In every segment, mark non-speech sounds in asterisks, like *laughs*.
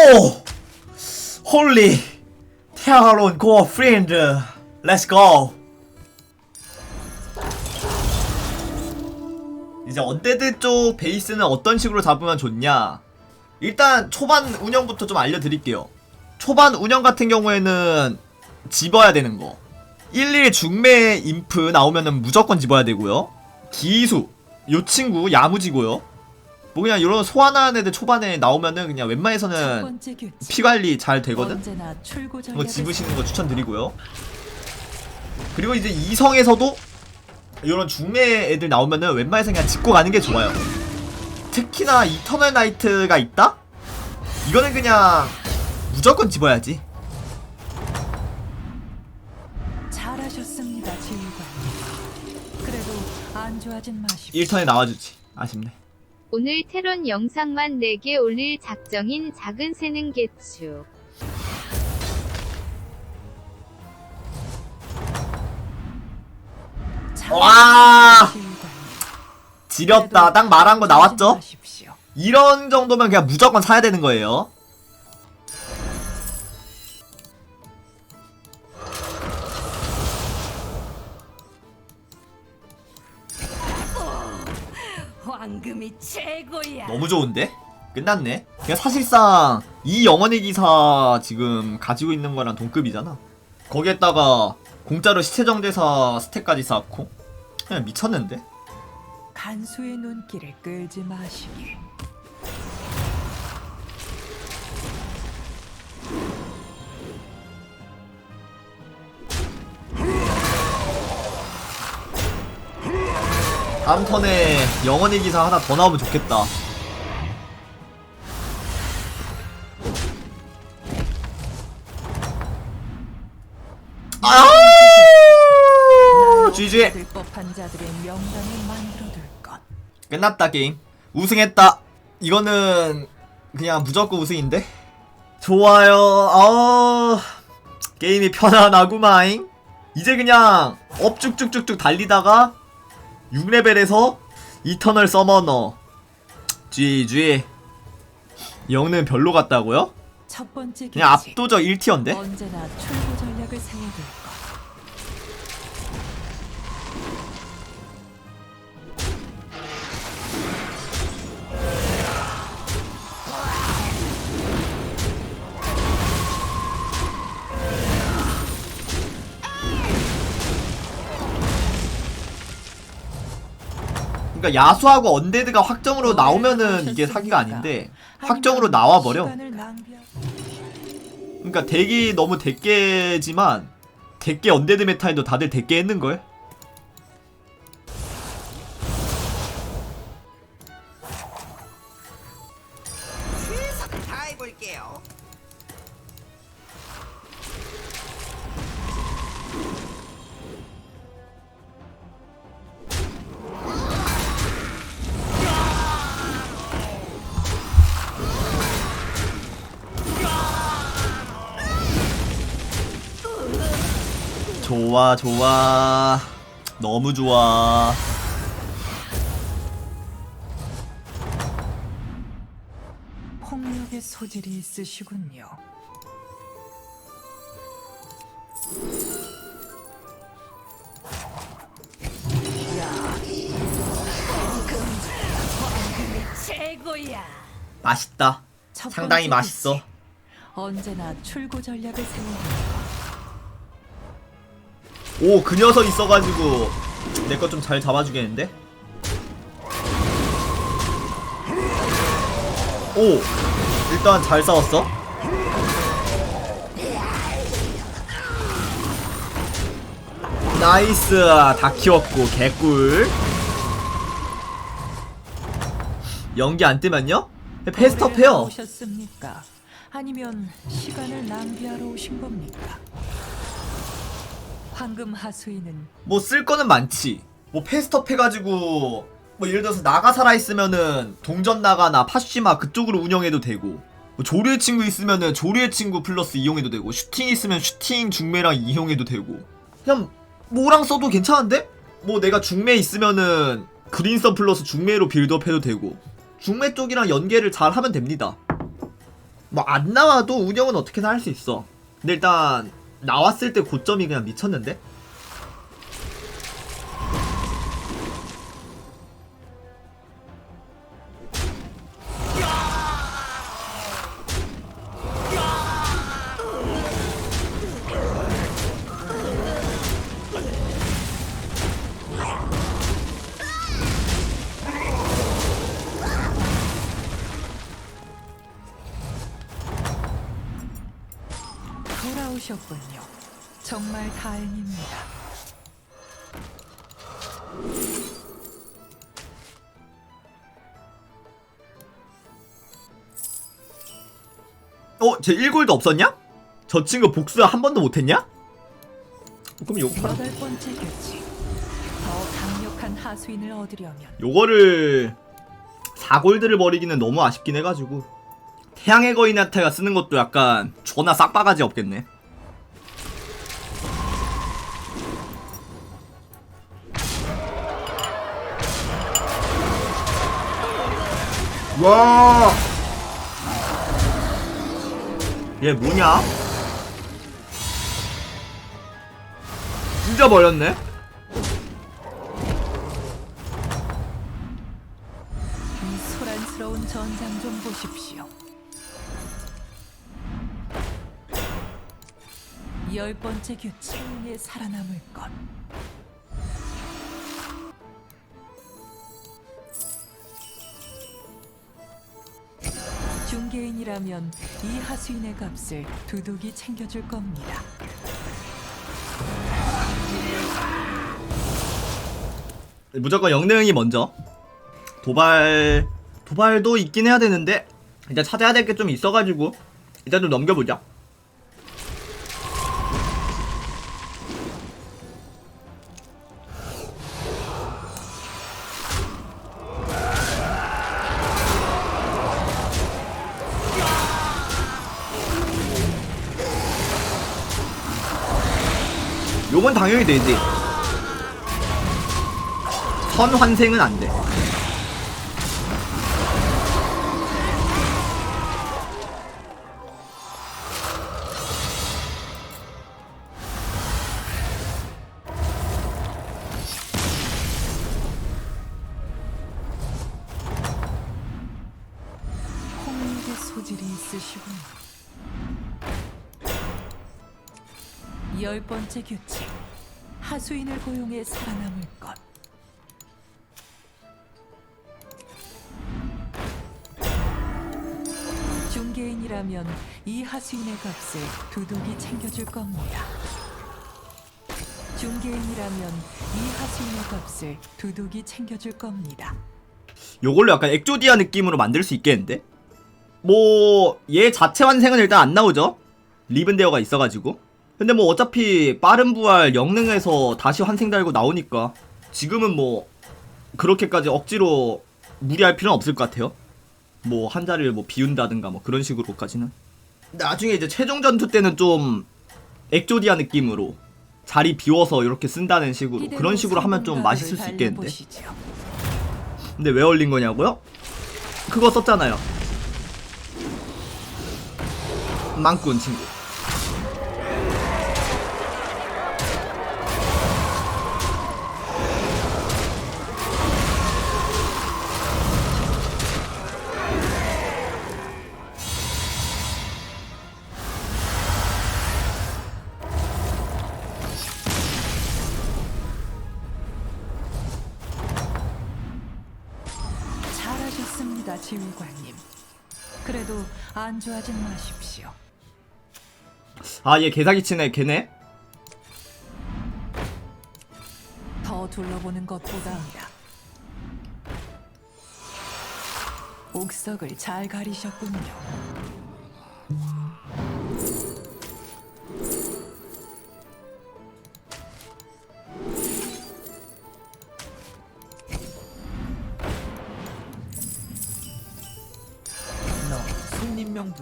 오! 홀리 테아론 고어 프렌드 렛츠 고! 이제 언데드 쪽 베이스는 어떤 식으로 잡으면 좋냐? 일단 초반 운영부터 좀 알려드릴게요. 초반 운영 같은 경우에는 집어야 되는 거. 11 중매 인프 나오면은 무조건 집어야 되고요. 기수 요 친구 야무지고요 뭐 그냥 이런 소환하는 애들 초반에 나오면은 그냥 첫 웬만해서는. 피 관리 잘 되거든 이거 집으시는 거 추천드리고요. 그리고 이제 이성에서도 이런 중매 애들 나오면은 웬만해서 그냥 짚고 가는 게 좋아요. 특히나 이터널 나이트가 있다? 이거는 그냥 무조건 집어야지. 잘하셨습니다, 지휘관. 그래도 안 좋아진 마십시오. 1턴에 나와주지. 아쉽네. 오늘 테론 영상만 4개 올릴 작정인 작은 새는 개추. 와! 지렸다. 딱 말한 거 나왔죠? 이런 정도면 그냥 무조건 사야 되는 거예요. 황금이 최고야. 너무 좋은데? 끝났네. 그냥 사실상 이 영혼의 기사 지금 가지고 있는 거랑 동급이잖아. 거기에다가 공짜로 시체정대사 스택까지 쌓고 그냥 미쳤는데? 간수의 눈길을 끌지 마시길. 다음 턴에 영혼의 기사 하나 더 나오면 좋겠다. 아! GG. 들 법한 자들의 명단을 만들어둘 것. 끝났다 게임. 우승했다. 이거는 그냥 무조건 우승인데. 좋아요. 아 게임이 편안하구마잉. 이제 그냥 업 쭉쭉쭉쭉 달리다가 6레벨에서 이터널 서머너 GG 영는 별로 같다고요? 첫 번째. 그냥 압도적 1티어인데? 언제나 출고 전략을 세워둘 것. 그러니까 야수하고 언데드가 확정으로 나오면은 이게 사기가 아닌데 확정으로 나와 버려 시간을 낭비하- 그러니까 덱이 너무 대깨지만 대깨 언데드 메타에도 다들 대깨 했는 걸? 좋아 좋아 너무 좋아 폭력의 소질이 있으시군요. 최고야. 맛있다 첫 상당히 번째 맛있어. 언제나 출고 전략을 세우는 오 그 녀석 있어가지고 내거좀잘 잡아주겠는데? 오 일단 잘 싸웠어 나이스 다 키웠고 개꿀 연기 안 뜨면요? 패스트업 해요 오셨습니까? 아니면 시간을 낭비하러 오신 겁니까? 황금 하수인은 뭐 쓸 거는 많지. 뭐 패스트업 해가지고 뭐 예를 들어서 나가 살아 있으면은 동전 나가나 파쉬마 그쪽으로 운영해도 되고 뭐 조류의 친구 있으면은 조류의 친구 플러스 이용해도 되고 슈팅 있으면 슈팅 중매랑 이용해도 되고 그냥 뭐랑 써도 괜찮은데? 뭐 내가 중매 있으면은 그린선 플러스 중매로 빌드업 해도 되고 중매 쪽이랑 연계를 잘 하면 됩니다. 뭐 안 나와도 운영은 어떻게든 할수 있어. 근데 일단 나왔을 때 고점이 그냥 미쳤는데? 어? 쟤 1골도 없었냐? 저 친구 복수 한 번도 못했냐? 그럼 요거 팔아. 여덟 번째 규칙. 더 강력한 하수인을 얻으려면 요거를 4골드를 버리기는 너무 아쉽긴 해가지고 태양의 거인 한테가 쓰는 것도 약간 존나 싹바가지 없겠네 와. 얘 뭐냐? 진짜 버렸네? 이 소란스러운 전장 좀 보십시오. 열 번째 규칙 에 살아남을 것. 중개인이라면 이 하수인의 값을 두둑이 챙겨줄 겁니다. 무조건 영능이 먼저 도발 도발도 있긴 해야 되는데 일단 찾아야 될 게 좀 있어가지고 일단 좀 넘겨보자 당연히 되지 선 환생은 안 돼. 홍익의 소질이 있으시군요. 열 번째 규칙. 하수인을 고용해 살아남을 것. 중개인이라면 이 하수인의 값을 두둑이 챙겨줄 겁니다. 중개인이라면 이 하수인의 값을 두둑이 챙겨줄 겁니다. 요걸로 약간 엑조디아 느낌으로 만들 수 있겠는데? 뭐, 얘 자체 환생은 일단 안 나오죠? 리븐데어가 있어가지고. 근데 뭐 어차피 빠른 부활 영능에서 다시 환생 달고 나오니까 지금은 뭐 그렇게까지 억지로 무리할 필요는 없을 것 같아요. 뭐 한 자리를 뭐 비운다든가 뭐 그런 식으로까지는. 나중에 이제 최종 전투 때는 좀 엑조디아 느낌으로 자리 비워서 이렇게 쓴다는 식으로 그런 식으로 하면 좀 맛있을 수 있겠는데. 근데 왜 올린 거냐고요? 그거 썼잖아요. 망꾼 친구. 안주하진 마십시오. 아, 얘 개사기 치네, 걔네? 더 둘러보는 것보다 옥석을 잘 가리셨군요.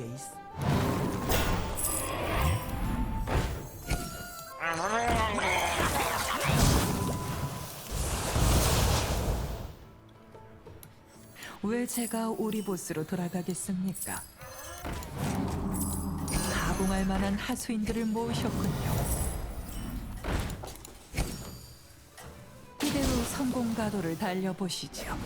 있어. 왜 제가 오리보스로 돌아가겠습니까? 가공할 만한 하수인들을 모으셨군요. 이대로 성공 가도를 달려보시죠.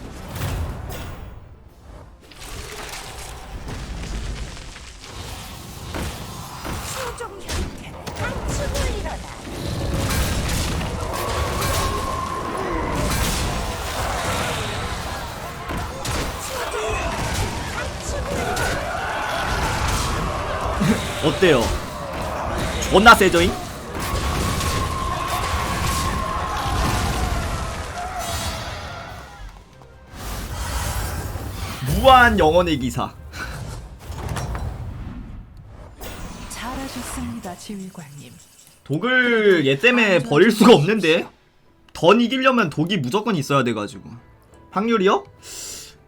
어때요? 존나 세져잉? 무한 영혼의 기사 잘하셨습니다, 지휘관님. 독을 얘 때문에 버릴 수가 없는데 던 이기려면 독이 무조건 있어야 돼가지고 확률이요?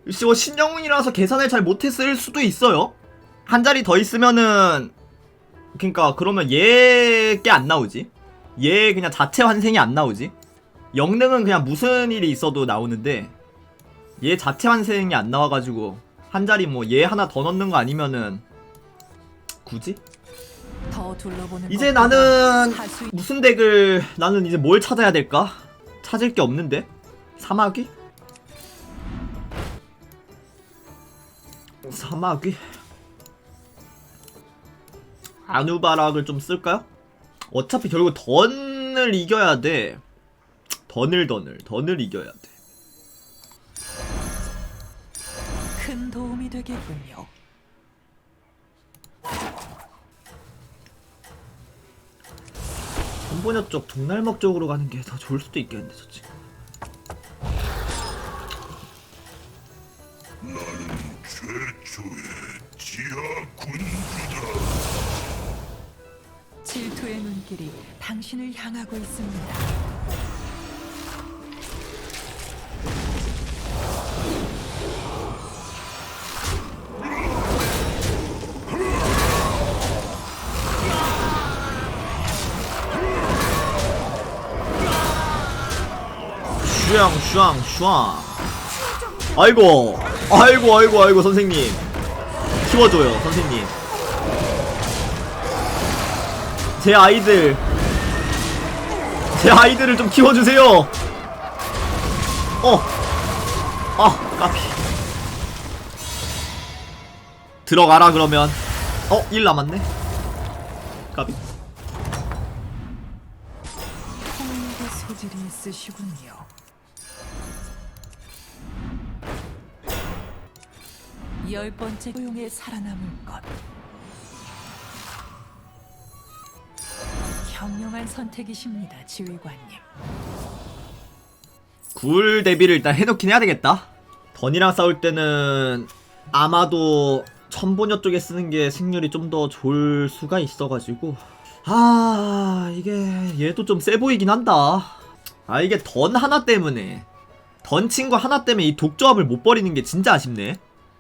글쎄 뭐 신영웅이라서 계산을 잘 못했을 수도 있어요 한 자리 더 있으면은 그니까 그러면 얘게 안 나오지 얘 그냥 자체 환생이 안 나오지 영능은 그냥 무슨 일이 있어도 나오는데 얘 자체 환생이 안 나와가지고 한 자리 뭐 얘 하나 더 넣는 거 아니면은 굳이? 더 둘러보는 이제 나는 무슨 덱을 나는 이제 뭘 찾아야 될까? 찾을 게 없는데 사마귀? 사마귀 아누바락을 좀 쓸까요? 어차피 결국 던을 이겨야 돼. 던을 던을. 던을 이겨야 돼. 큰 도움이 되겠군요. 전보녀 쪽 동날먹 쪽으로 가는 게 더 좋을 수도 있겠는데 저 지금 질투의 눈길이 당신을 향하고 있습니다. 슈앙 슈앙. 아이고 아이고 아이고 아이고 선생님. 키워줘요 선생님 제 아이들. 제 아이들을 좀 키워주세요. 어아 까피. 들어가라 그러면. 어1 남았네. 까비. 열 번째 고용에 살아남을 것. 현명한 선택이십니다, 지휘관님. 굴 대비를 일단 해놓긴 해야 되겠다. 던이랑 싸울 때는 아마도 천보녀 쪽에 쓰는 게 승률이 좀 더 좋을 수가 있어가지고 아 이게 얘도 좀 세 보이긴 한다. 아 이게 던 하나 때문에 던 친구 하나 때문에 이 독조합을 못 버리는 게 진짜 아쉽네.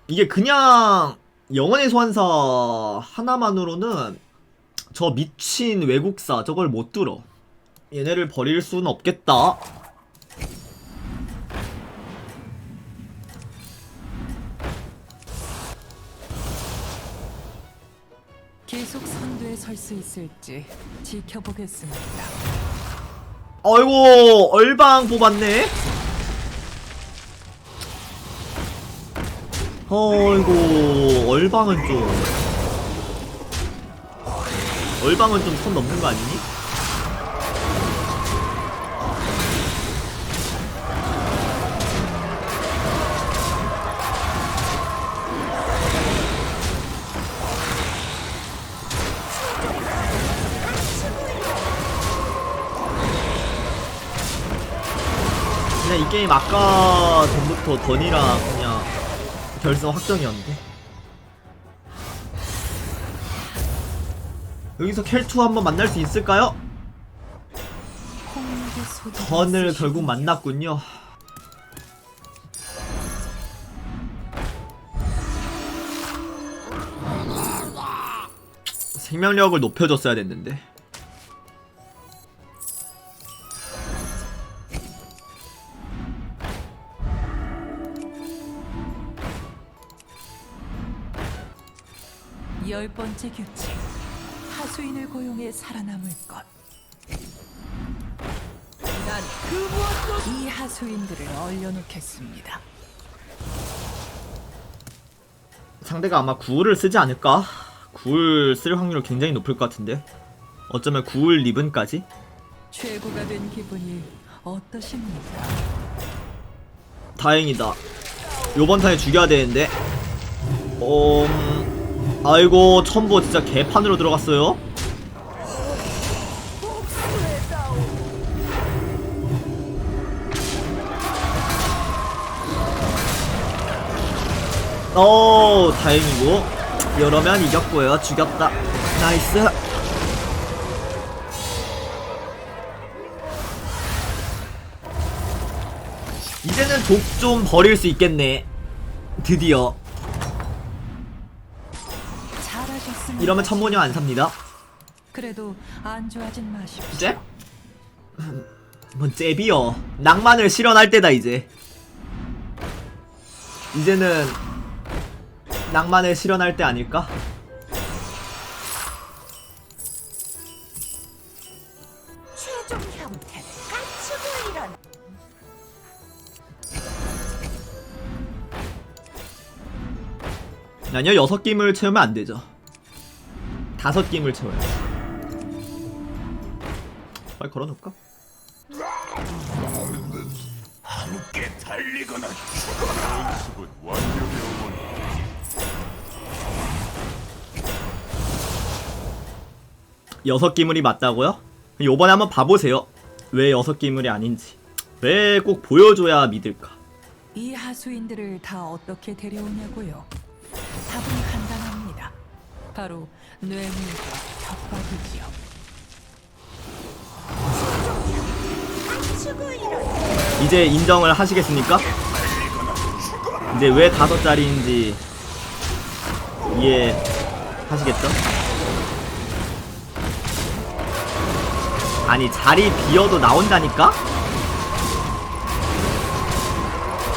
이게 그냥 영혼의 소환사 하나만으로는 저 미친 외국사 저걸 못 들어. 얘네를 버릴 수는 없겠다. 계속 선두에 설 수 있을지 지켜보겠습니다. 어이구 얼방 뽑았네 어이구 얼방은 좀 얼방은 좀 선 넘는 거 아니니? 그냥 이 게임 아까 전부터 던이랑 그냥 결승 확정이었는데 여기서 켈투 한번 만날 수 있을까요? 던을. 결국 만났군요 생명력을 높여줬어야 됐는데 열 번째 규칙. 하수인을 고용해 살아남을 것. 난 그 무엇도 이 하수인들을 얼려놓겠습니다. 상대가 아마 구울을 쓰지 않을까? 구울 쓸 확률 굉장히 높을 것 같은데 어쩌면 구울 리븐까지? 최고가 된 기분이 어떠십니까? 다행이다 요번 턴에 죽여야 되는데 음... 아이고 첨보 진짜 개판으로 들어갔어요. 어 다행이고. 이러면 이겼고요. 죽였다. 나이스. 이제는 독 좀 버릴 수 있겠네. 드디어 이러면 천모녀 안 삽니다 그래도 안 좋아진 마십시오. 잽? *laughs* 뭔 잽이여 낭만을 실현할 때다 이제 이제는 낭만을 실현할 때 아닐까? 최종 형태를 갖추고 일어나. 아니요 여섯 김을 채우면 안 되죠 다섯 김을 채워야지 빨리 걸어놓을까? 여섯 기물이 맞다고요? 요번에 한번 봐보세요 왜 여섯 기물이 아닌지 왜 꼭 보여줘야 믿을까 이 하수인들을 다 어떻게 데려오냐고요? 답은 간단합니다. 바로 뇌물과 협박이지요. 이제 인정을 하시겠습니까? 이제 왜 다섯 자리인지 이해하시겠죠? 아니 자리 비어도 나온다니까?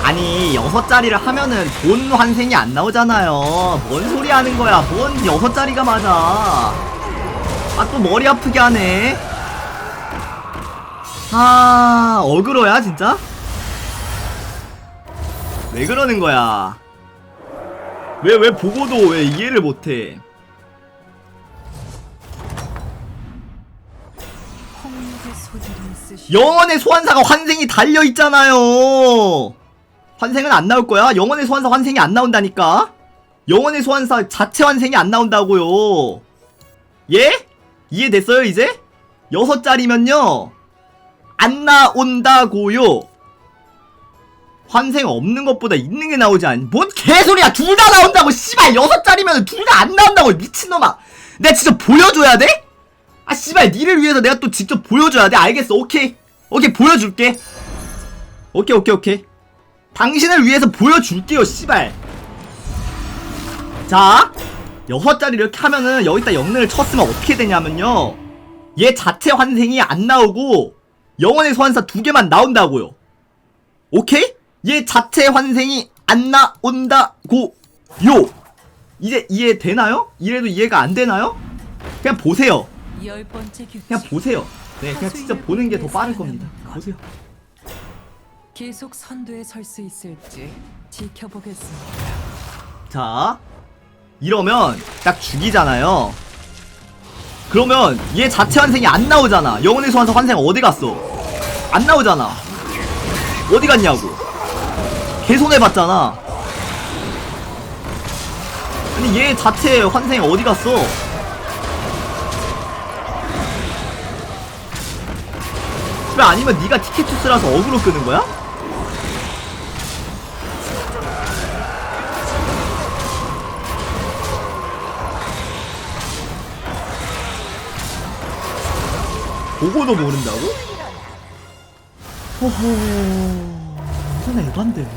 아니 여섯 자리를 하면은 본 환생이 안 나오잖아요 뭔 소리 하는 거야 뭔 여섯 자리가 맞아 아 또 머리 아프게 하네 아 어그로야 진짜? 왜 그러는 거야? 왜 왜 보고도 왜 이해를 못해? 영원의 소환사가 환생이 달려 있잖아요. 환생은 안 나올 거야. 영원의 소환사 환생이 안 나온다니까. 영원의 소환사 자체 환생이 안 나온다고요. 예? 이해됐어요 이제? 여섯 자리면요 안 나온다고요. 환생 없는 것보다 있는 게 나오지 않? 뭔 개소리야? 둘 다 나온다고 씨발 여섯 자리면 둘 다 안 나온다고 미친놈아. 내가 진짜 보여줘야 돼? 아 씨발 니를 위해서 내가 또 직접 보여줘야 돼 알겠어 오케이 오케이 보여줄게 오케이 오케이 오케이 당신을 위해서 보여줄게요 씨발 자 여섯 자리 이렇게 하면은 여기다 영능을 쳤으면 어떻게 되냐면요 얘 자체 환생이 안 나오고 영혼의 소환사 두 개만 나온다고요 오케이 얘 자체 환생이 안 나온다고 요 이제 이해되나요? 이래도 이해가 안 되나요? 그냥 보세요. 그냥 보세요. 네, 그냥 진짜 보는 게 더 빠를 겁니다. 보세요. 계속 선두에 설 수 있을지 지켜보겠습니다. 자, 이러면 딱 죽이잖아요. 그러면 얘 자체 환생이 안 나오잖아. 영혼의 소환사 환생 어디 갔어? 안 나오잖아. 어디 갔냐고. 개손해봤잖아. 아니 얘 자체 환생이 어디 갔어? 왜 아니면 네가 티켓투스라서 어그로 끄는 거야? 보고도 모른다고? 호호 이건 에반데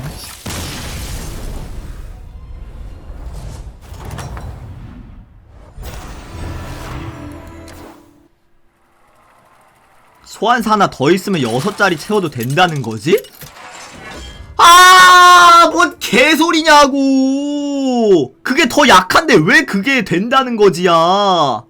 소환사 하나 더 있으면 여섯 자리 채워도 된다는 거지? 아, 뭔 개소리냐고! 그게 더 약한데 왜 그게 된다는 거지야